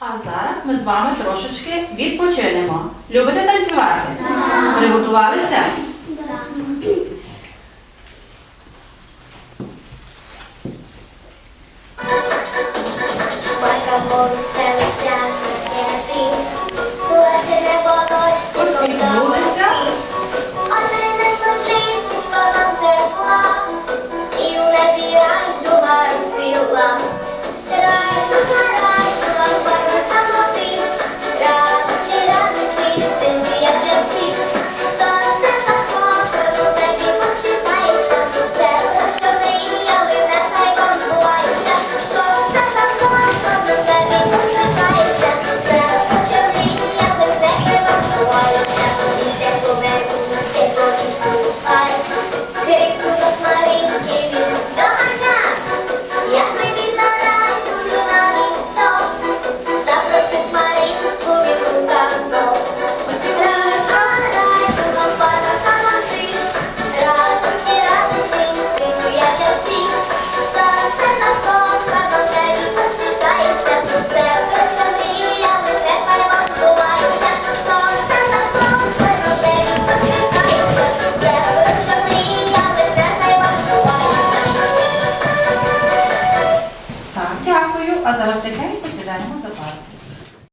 А зараз ми з вами трошечки відпочинемо. Любите танцювати? Да. Приготувалися? Да. Дякую, а зараз тихенько сідаємо за парту.